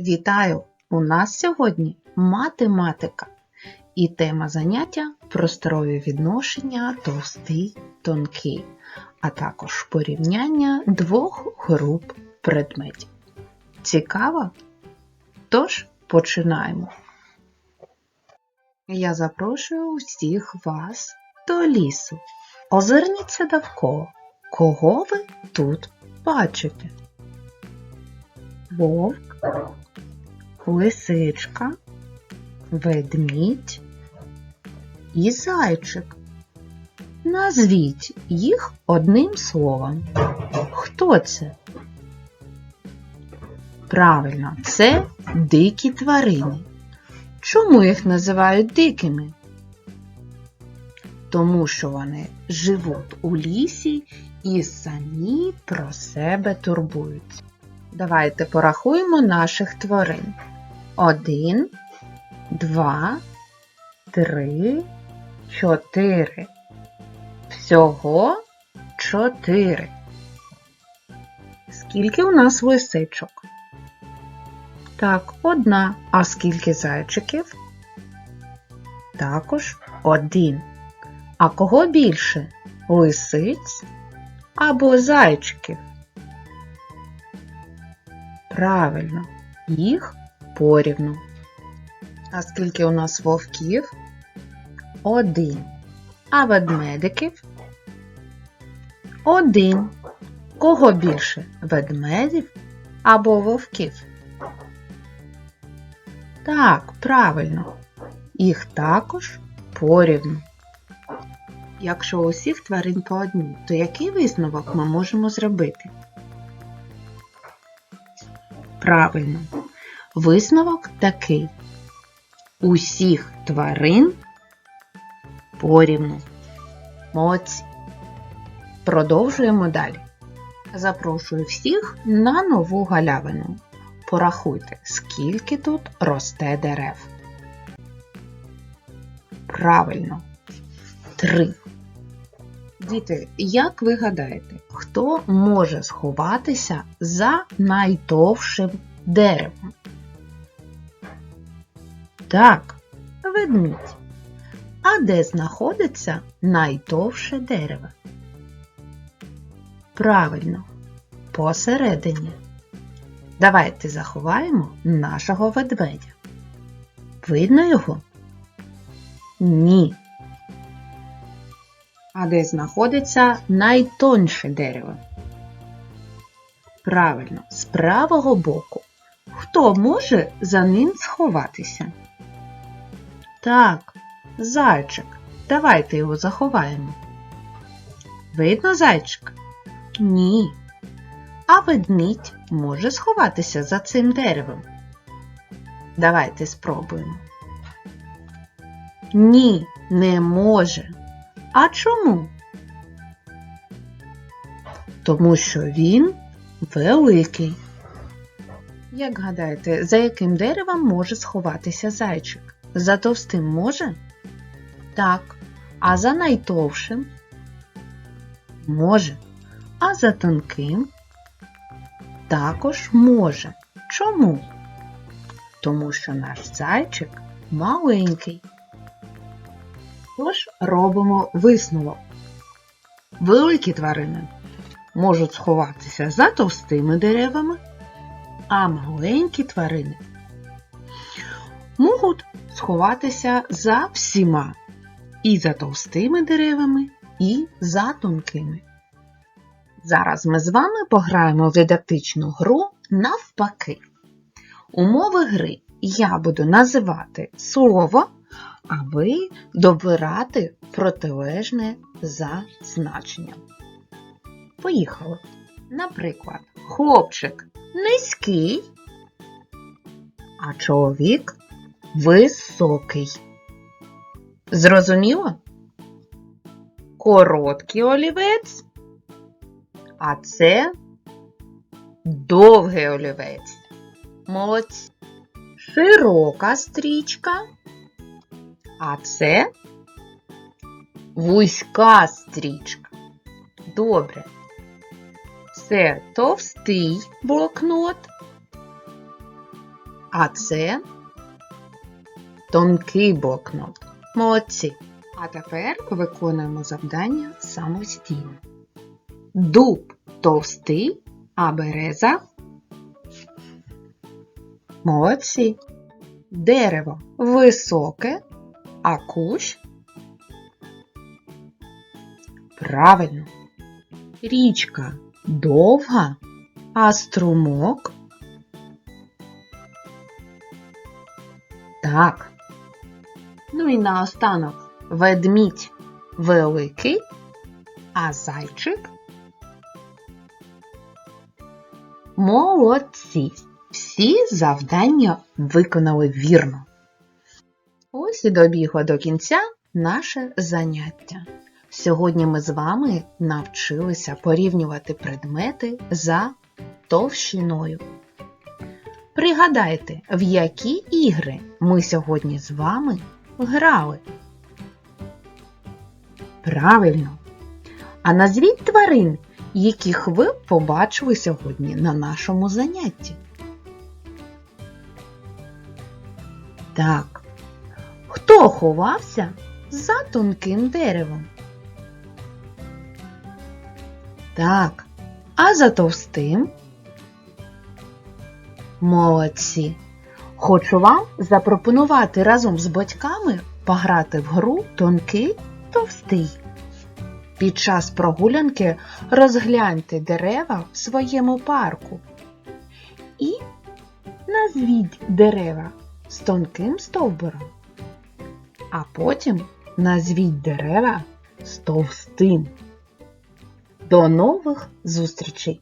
Вітаю! У нас сьогодні математика і тема заняття просторові відношення товстий тонкий, а також порівняння двох груп предметів. Цікаво? Тож починаємо. Я запрошую усіх вас до лісу. Озирніться довкола. Кого ви тут бачите? Вовк, лисичка, ведмідь і зайчик. Назвіть їх одним словом. Хто це? Правильно, це дикі тварини. Чому їх називають дикими? Тому що вони живуть у лісі і самі про себе турбуються. Давайте порахуємо наших тварин. Один, два, три, чотири. Всього чотири. Скільки у нас лисичок? Так, одна. А скільки зайчиків? Також один. А кого більше? Лисиць або зайчиків? Правильно, їх порівну. А скільки у нас вовків? Один. А ведмедиків? Один. Кого більше? Ведмедів або вовків? Так, правильно. Їх також порівну. Якщо усіх тварин по одній, то який висновок ми можемо зробити? Правильно. Висновок такий. Усіх тварин порівну. Молодці. Продовжуємо далі. Запрошую всіх на нову галявину. Порахуйте, скільки тут росте дерев. Правильно. Три. Діти, як ви гадаєте, хто може сховатися за найтовшим деревом? Так, ведмідь. А де знаходиться найтовше дерево? Правильно, посередині. Давайте заховаємо нашого ведмедя. Видно його? Ні. А де знаходиться найтонше дерево? Правильно, з правого боку. Хто може за ним сховатися? Так, зайчик. Давайте його заховаємо. Видно зайчик? Ні. А ведмідь може сховатися за цим деревом. Давайте спробуємо. Ні, не може. А чому? Тому що він великий. Як гадаєте, за яким деревом може сховатися зайчик? За товстим може? Так. А за найтовшим? Може. А за тонким? Також може. Чому? Тому що наш зайчик маленький. Тож робимо висновок. Великі тварини можуть сховатися за товстими деревами, а маленькі тварини можуть сховатися за всіма і за товстими деревами, і за тонкими. Зараз ми з вами пограємо в дидактичну гру навпаки. Умови гри я буду називати слово, а ви добирати протилежне за значенням. Поїхали. Наприклад, хлопчик низький, а чоловік високий. Зрозуміло? Короткий олівець, а це довгий олівець. Молодці. Широка стрічка, а це вузька стрічка. Добре. Це товстий блокнот, А це тонкий блокнот. Молодці. А тепер виконуємо завдання самостійно. Дуб товстий, а береза. Молодці. Дерево високе, а кущ. Правильно. Річка довга, а струмок. Так. Ну і наостанок ведмідь великий, а зайчик. Молодці! Всі завдання виконали вірно. Ось і добігло до кінця наше заняття. Сьогодні ми з вами навчилися порівнювати предмети за товщиною. Пригадайте, в які ігри ми сьогодні з вами грали. Правильно. А назвіть тварин, яких ви побачили сьогодні на нашому занятті. Так. Хто ховався за тонким деревом? Так. А за товстим? Молодці. Хочу вам запропонувати разом з батьками пограти в гру тонкий товстий. Під час прогулянки розгляньте дерева в своєму парку і назвіть дерева з тонким стовбуром, а потім назвіть дерева з товстим. До нових зустрічей!